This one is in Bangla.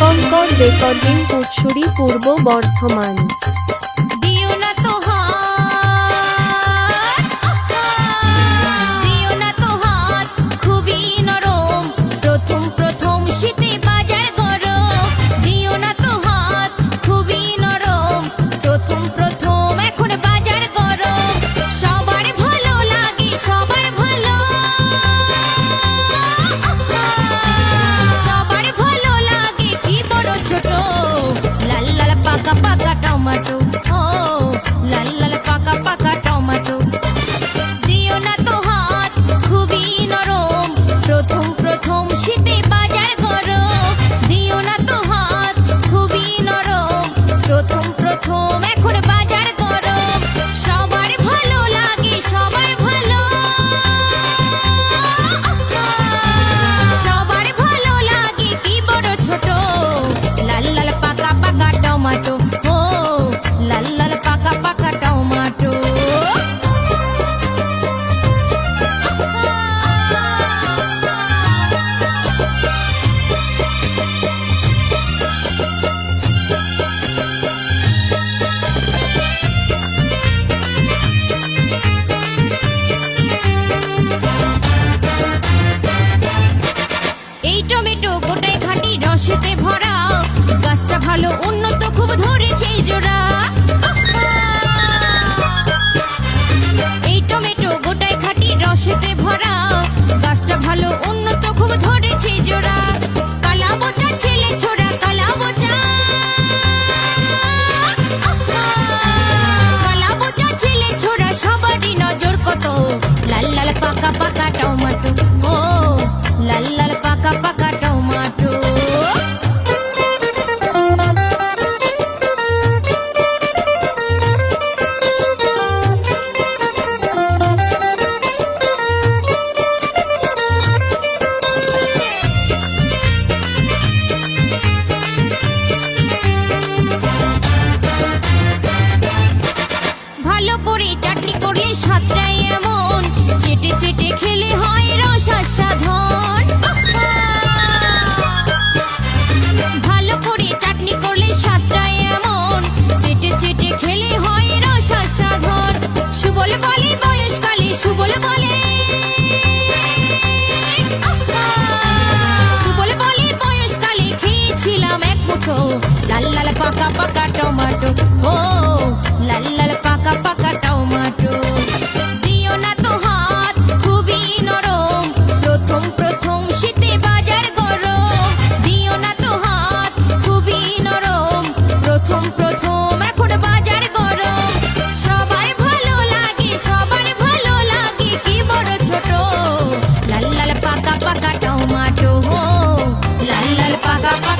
দীপঙ্কর রেকর্ডিং পুৎসুরি পূর্ব বর্ধমান। এই টমেটো গোটায় খাঁটি রসেতে ভরা। গাছটা ভালো উন্নত, খুব ধরেছে জোড়া। এই টমেটো গোটায় খাঁটি রসেতে ভরা। গাছটা ভালো উন্নত, খুব ধরেছে জোড়া। কালা ছেলে ছোড়া, কালা বোচা। ছেলে ছোড়া, সবারই নজর কত। লাল লাল ভালো করে চাটনি করলে সাতটাই এমন। চেটে চেটে খেলে হয় রস সাধন ভালো করে চাটনি করলে স্বাদটা এমন। চেটে চেটে খেলে হয় রস সাধন সুবল বলে বয়সকালে সুবল বলে। সুবল বলে বয়সকালে খেয়েছিলাম এক মুঠো। লাল লাল পাকা পাকা টমাটো। ও প্রথম প্রথম বাজার ভালো লাগে ভালো লাগে, কি লাল লাল পাকা পাকা লাল লাল পাকা পাকা